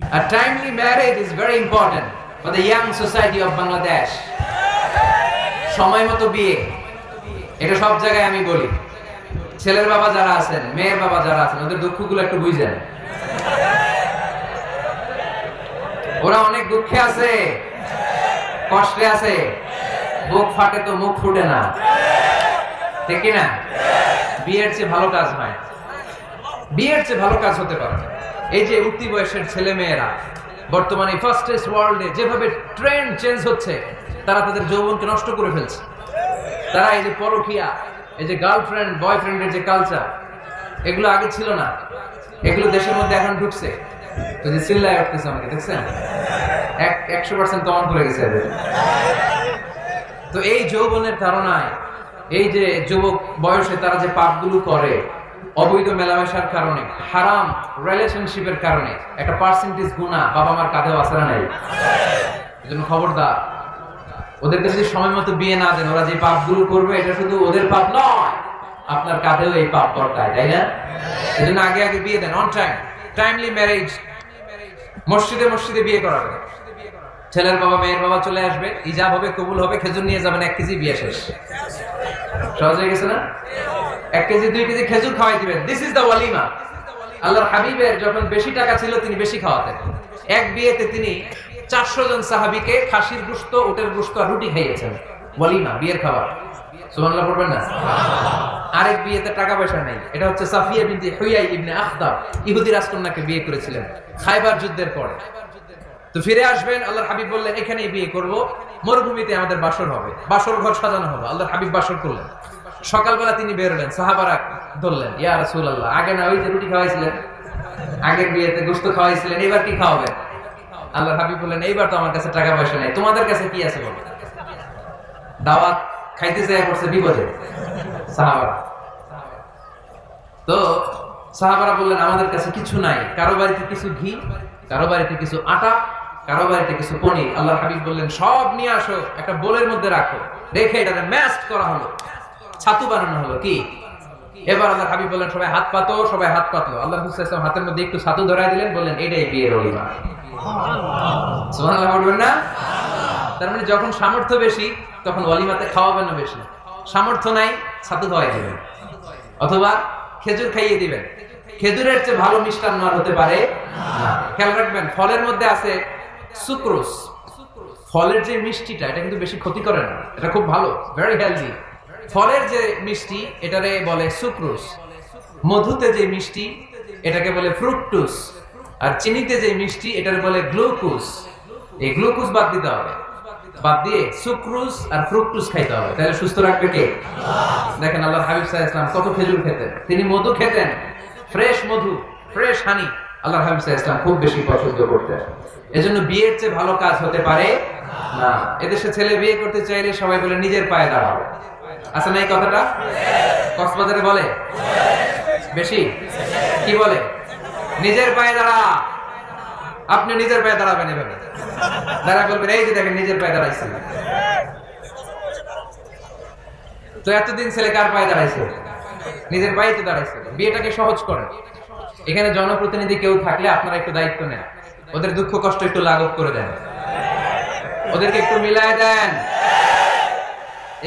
A timely marriage is very important for the young society of Bangladesh. সময় মতো বিয়ে। এটা সব জায়গায় আমি বলি। ছেলের বাবা যারা আছেন, মেয়ের বাবা যারা আছেন, ওদের দুঃখগুলো একটু বুঝেন। ওরা অনেক দুঃখে আছে, কষ্টে আছে। বুক ফাটে তো মুখ ফুটে না। ঠিক না বিয়ের চেয়ে ভালো কাজ হয় বিয়ের চেয়ে ভালো কাজ হতে পারে। এই যে উঠতি বয়সের ছেলে মেয়েরা বর্তমানে ফার্স্টেস্ট ওয়ার্ল্ডে যেভাবে ট্রেন্ড চেঞ্জ হচ্ছে, তারা তাদের যৌবনকে নষ্ট করে ফেলছে। তারা এই যে পরকিয়া, এই যে গার্লফ্রেন্ড বয়ফ্রেন্ডের যে কালচার এগুলো আগে ছিল না। এগুলো দেশের মধ্যে এখন ঢুকছে। তো যে চিল্লায় উঠতেছে আমাকে, দেখছেন? এক, একশো পার্সেন্ট কমন করে গেছে এদের। তো এই যৌবনের ধারণায়, এই যে যুবক বয়সে তারা যে পাপগুলো করে অবৈধ মেলামেশার কারণে, হারাম রিলেশনশিপের কারণে একটা পার্সেন্টেজ গুণা বাবা মার কাঁধেও আসরা নাই? এজন্য খবরদার ওদেরকে যদি সময় মতো বিয়ে না দেন, ওরা যে পাপগুলো করবে, এটা শুধু ওদের পাপ নয়, আপনার কাঁধেও এই পাপ বর্তায় তাই না? এজন্য আগে আগে বিয়ে দেন অন টাইম টাইমলি ম্যারেজ মসজিদে মসজিদে বিয়ে করাবে ছেলের বাবা, মেয়ের বাবা চলে আসবে, ইজাব হবে, কবুল হবে, খেজুর নিয়ে যাবেন, এক কেজি বিয়ে শেষ। সহজ হয়ে গেছে না? এক কেজি, দুই কেজি খেজুর খাওয়াই দিবেন। দিস ইজ ওয়ালিমা আল্লাহর হাবিবের যখন বেশি টাকা ছিল, তিনি বেশি খাওয়াতেন। এক বিয়েতে তিনি চারশো জন সাহাবিকে খাসির গুস্ত, উটের গুস্ত আর রুটি খাইয়েছেন। ওয়ালিমা বিয়ের খাবার। পড়বেন না? আরেক বিয়েতে টাকা পয়সা নেই। এটা হচ্ছে সাফিয়া হুয়াই ইবনে আখতাব ইহুদি রাজকন্যাকে বিয়ে করেছিলেন। খাইবার যুদ্ধের পরে। তো ফিরে আসবেন, আল্লাহর হাবিব বললেন এখানে বিয়ে করব। মরুভূমিতে আমাদের বাসর হবে। বাসর ঘর সাজানো হবে। আল্লাহর হাবিব বাসর করলেন। সকালবেলা তিনি বেরোলেন সাহাবারা ধরলেন, ইয়া রাসূল আল্লাহ আগে না ওই যে রুটি খাওয়াইছিলেন? আগের বিয়েতে গোস্ত খাওয়াইছিলেন, এবার কি খাওয়াবেন? আল্লাহর হাবিব বললেন, এইবার তো আমার কাছে টাকা পয়সা নেই, তোমাদের কাছে কি আছে বলো? দাওয়াত খাইতে যায় করছে বিপদে। সাহাবারা। তো সাহাবারা বললেন, আমাদের কাছে কিছু নাই, কারও বাড়িতে কিছু ঘি, কারও বাড়িতে কিছু আটা কারও বাড়িতে কিছু পনির আল্লাহ হাবিব বললেন, সব নিয়ে আসো, একটা বোলের মধ্যে রাখো। রেখে এটাকে ম্যাস্ট করা হলো। ছাতু বানানো হলো কি? এবার আল্লাহ হাবিব বললেন, সবাই হাত পাতো, সবাই হাত পাতলো আল্লাহ হাতের মধ্যে একটু ছাতু ধরাই দিলেন, বললেন, এটাই বিয়ের অলিমা সুবহানাল্লাহ বলবেন না? তার মানে যখন সামর্থ্য বেশি, তখন অলিমাতে খাওয়াবেন না বেশি। সামর্থ্য নাই, ছাতু খাওয়াই দিবেন। অথবা খেজুর খাইয়ে দিবেন। খেজুরের চেয়ে ভালো মিষ্টান্ন হতে পারে খেয়াল রাখবেন, ফলের মধ্যে আছে সুক্রোজ, ফলের যে মিষ্টিটা, এটা কিন্তু বেশি ক্ষতি করে না। এটা খুব ভালো ভেরি হেলদি ফলের যে মিষ্টি, এটারে বলে সুক্রোজ। মধুতে যে মিষ্টি, এটাকে বলে ফ্রুকটুস আর চিনিতে যে মিষ্টি এটাকে বলে গ্লুকোজ। এই গ্লুকোজ বাদ দিতে হবে। বাদ দিয়ে সুক্রুজ আর ফ্রুকটুস খাইতে হবে। তাহলে সুস্থ রাখবে কে? দেখেন আল্লাহ হাবিব সাহা ইসলাম কত খেজুর খেতেন। তিনি মধু খেতেন। ফ্রেশ মধু, ফ্রেশ হানি। আল্লাহ হাবিব ইসলাম খুব বেশি পছন্দ করতেন। এজন্য বিয়ের চেয়ে ভালো কাজ হতে পারে না। এদেশে ছেলে বিয়ে করতে চাইলে সবাই বলে, নিজের পায়ে দাঁড়াও। আছে না এই কথাটা? কক্সবাজারে বলে? বেশি? কি বলে? নিজের পায়ে দাঁড়া। আপনি নিজের পায়ে দাঁড়াবেন এভাবে। দাঁড়া বলবেন, এই যে দেখেন, নিজের পায়ে দাঁড়াইছে। তো এতদিন ছেলে কার পায়ে দাঁড়াইছে? নিজের পায়ে তো দাঁড়াইছে। বিয়েটাকে সহজ করেন। এখানে জনপ্রতিনিধি কেউ থাকলে আপনারা একটু দায়িত্ব নেন। ওদের দুঃখ কষ্ট একটু লাঘব করে দেন। ওদেরকে একটু মিলায় দেন।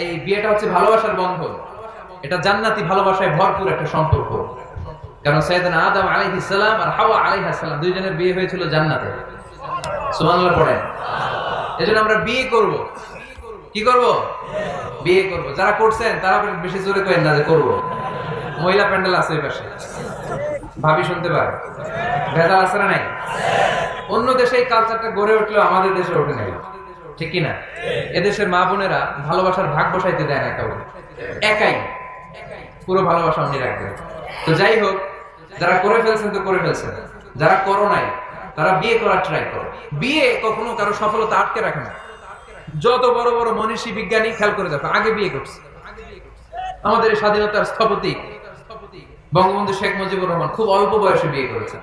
এই বিয়েটা হচ্ছে ভালোবাসার বন্ধন। এটা জান্নাতি ভালোবাসায় ভরপুর একটা সম্পর্ক। কারণ সৈয়দনা আদম আলাইহিস সালাম আর হাওয়া আলাইহিস সালাম দুইজনের বিয়ে হয়েছিল জান্নাতে। সুবহানাল্লাহ পড়েন। এজন্য আমরা বিয়ে করব। কি করব? বিয়ে করব। যারা করছেন তারা বেশি জোরে করেন না যে করব। মহিলা প্যান্ডেল আছে ওই পাশে। ভাবি শুনতে পারে। ভেজাল আছে না নাই? অন্য দেশে এই কালচারটা গড়ে উঠলেও আমাদের দেশে ওঠে নাই। ঠিক কি না? এদেশের মা বোনেরা ভালোবাসার ভাগ বসাইতে দেয় না কাউকে। একাই। পুরো ভালোবাসা উনি রাখবেন তো যাই হোক, যারা করে ফেলছেন তো করে ফেলছেন। যারা করো নাই, তারা বিয়ে করার ট্রাই করো। বিয়ে কখনো কারও সফলতা আটকে রাখে না। যত বড় বড় মনীষী বিজ্ঞানী খেয়াল করে দেখো, আগে বিয়ে করছে। আমাদের স্বাধীনতার স্থপতি বঙ্গবন্ধু শেখ মুজিবুর রহমান খুব অল্প বয়সে বিয়ে করেছেন।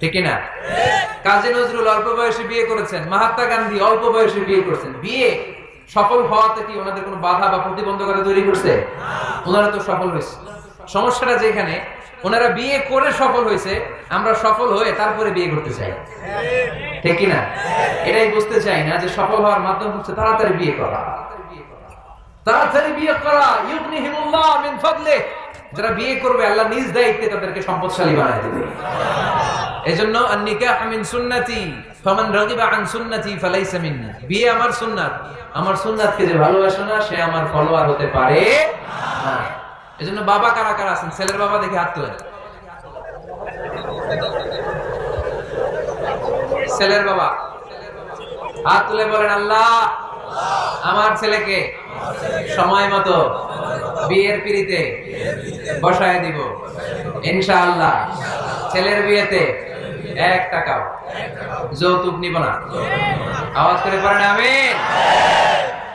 ঠিক না কাজী নজরুল অল্প বয়সে বিয়ে করেছেন, মহাত্মা গান্ধী অল্প বয়সে বিয়ে করেছেন। বিয়ে সফল হওয়াতে কি ওনাদের কোনো বাধা বা প্রতিবন্ধকতা তৈরি করছে? ওনারা তো সফল হয়েছে। সমস্যাটা যেখানে ওনারা বিয়ে করে সফল হয়েছে, আমরা সফল হয়ে তারপরে বিয়ে করতে চাই। ঠিক না এটাই বুঝতে চাই না যে সফল হওয়ার মাধ্যম হচ্ছে তাড়াতাড়ি বিয়ে করা। তাড়াতাড়ি বিয়ে করা। ইউগনিহিমুল্লাহ মিন ফাদলে যারা বিয়ে করবে, আল্লাহ নিজ দায়িত্বে তাদেরকে সম্পদশালী বানায় দেবে। এজন্য আন-নিকাহ মিন সুন্নতি, ফামান আন সুন্নতি বিয়ে আমার সুন্নাত। আমার সুন্নাতকে যে ভালোবাসে না, সে আমার ফলোয়ার হতে পারে এজন্য বাবা কারা কারা আছেন? ছেলের বাবা দেখে হাত তোলেন। ছেলের বাবা। হাত তুলে বলেন, আল্লাহ আমার ছেলেকে সময় মতো বিয়ের পিড়িতে বসায় দিব। ইনশাআল্লাহ, ছেলের বিয়েতে এক টাকাও যৌতুক নিব না। আওয়াজ করে পারেন আমি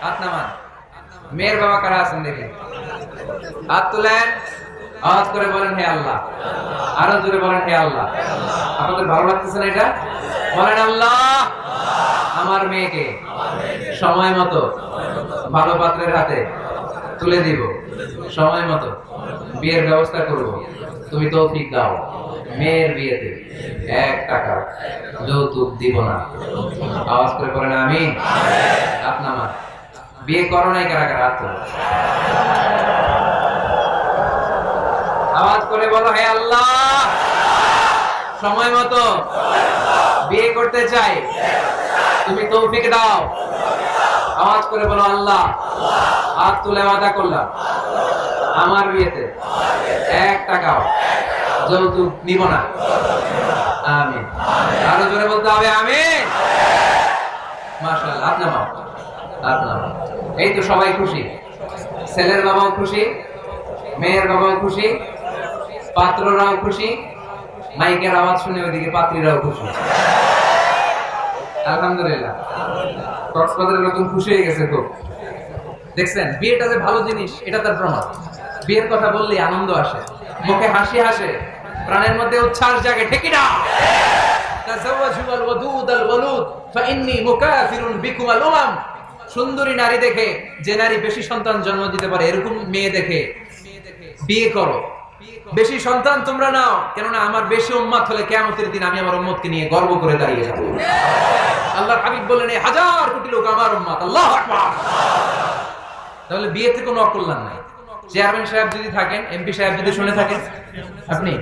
হাত নামান। মেয়ের বাবা কারা আছেন দেখে? হাত তুলেন। আওয়াজ করে বলেন, হে আল্লাহ। আরও জোরে বলেন, হে আল্লাহ। আপনাদের ভালো লাগতেছে না এটা? বলেন, আল্লাহ। আমার মেয়েকে সময় মতো। ভালো পাত্রের হাতে তুলে দিব। সময় মতো। বিয়ের ব্যবস্থা করব। তুমি তৌফিক দাও। মেয়ের বিয়েতে এক টাকা যৌতুক দিব না। আওয়াজ করে বলেন আমি আপনার বিয়ে করো নাই কারা কারা হাত আওয়াজ করে বলো, হে আল্লাহ! সময় মতো। বিয়ে করতে চাই। তুমি তৌফিক দাও। আওয়াজ করে বলো আল্লাহ। হাত তুলে করলাম। আমার বিয়েতে এক টাকাও নিব না। আমিন। আরও জোরে বলতে হবে, আমিন। মাশাআল্লাহ আপনার মা আপনার মা। এই তো সবাই খুশি। ছেলের বাবাও খুশি, মেয়ের বাবাও খুশি, পাত্ররাও খুশি, মাইকের আওয়াজ শুনে ওইদিকে পাত্রীরাও খুশি। আলহামদুলিল্লাহ। কক্সবাজারের লোকজন খুশি হয়ে গেছে খুব। দেখছেন, বিয়েটা যে ভালো জিনিস, এটা তার প্রমাণ। বিয়ের কথা বললেই আনন্দ আসে, মুখে হাসি হাসে প্রাণের মধ্যে উচ্ছ্বাস জাগে, ঠিক না? তাজাওয়াজু আল ওয়াদুদ আল ওয়ালুদ, ফাইন্নী মুকাফিরুন বিকুম আল উমাম। সুন্দরী নারী দেখে যে নারী বেশি সন্তান জন্ম দিতে পারে, এরকম মেয়ে দেখে বিয়ে করো। বেশি সন্তান তোমরা নাও। কেননা আমার বেশি উম্মাত হলে কেমতের দিন আমি আমার উম্মতকে নিয়ে গর্ব করে দাঁড়িয়ে যাব। আল্লাহ হাবিব বললেন এই হাজার কোটি লোক আমার উম্মাত, আল্লাহ তাহলে বিয়েতে কোনো অকল্যাণ নাই। চেয়ারম্যান সাহেব যদি থাকেন, এমপি সাহেব যদি শুনে থাকেন, আপনি?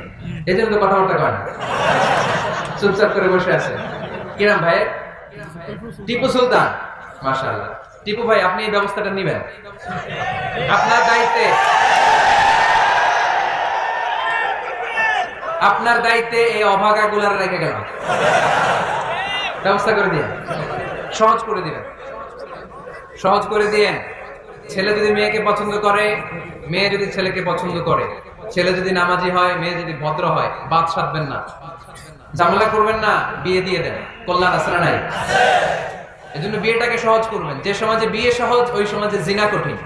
এই জন্য তো কথাবার্তা করেন চুপচাপ করে বসে আছেন। কিরাম ভাই টিপু সুলতান। মাশাআল্লাহ। টিপু ভাই, আপনি এই ব্যবস্থাটা নেবেন? আপনার দায়িত্বে। আপনার দায়িত্বে এই অভাগা গুলার রেখে গেল ব্যবস্থা করে দিন সহজ করে দিবেন। সহজ করে দিয়েন। ছেলে যদি মেয়েকে পছন্দ করে, মেয়ে যদি ছেলেকে পছন্দ করে, ছেলে যদি নামাজি হয়, মেয়ে যদি ভদ্র হয়, বাদ সাধবেন না। ঝামেলা করবেন না, বিয়ে দিয়ে দেন। কল্যাণ আসলে নাই? এজন্য বিয়েটাকে সহজ করবেন। যে সমাজে বিয়ে সহজ, ওই সমাজে জিনা কঠিন।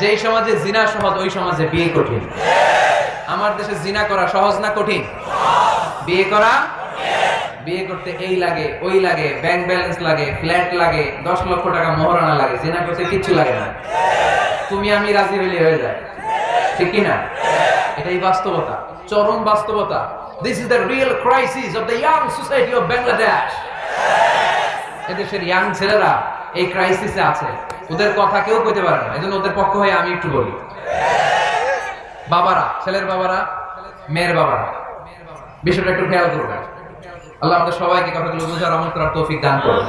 যেই সমাজে জিনা সহজ, ওই সমাজে বিয়ে কঠিন। আমার দেশে জিনা করা সহজ না কঠিন? বিয়ে করা? বিয়ে করতে এই লাগে, ওই লাগে ব্যাংক ব্যালেন্স লাগে ফ্ল্যাট লাগে, দশ লক্ষ টাকা মহারণা লাগে, জিনা করতে কিচ্ছু লাগে না। তুমি আমি রাজি হইলে হয়ে যায়। ঠিক কি না এটাই বাস্তবতা, চরম বাস্তবতা। This is the real crisis of the young society of Bangladesh এদেশের ইয়াং ছেলেরা এই ক্রাইসিসে আছে। ওদের কথা কেউ কইতে পারে না। এজন্য ওদের পক্ষ হয়ে আমি একটু বলি। বাবারা, ছেলের বাবারা, মেয়ের বাবারা। বিষয়টা একটু খেয়াল করবেন আল্লাহ আমাদের সবাইকে কথাগুলো বোঝার আমল করার তৌফিক দান করুন।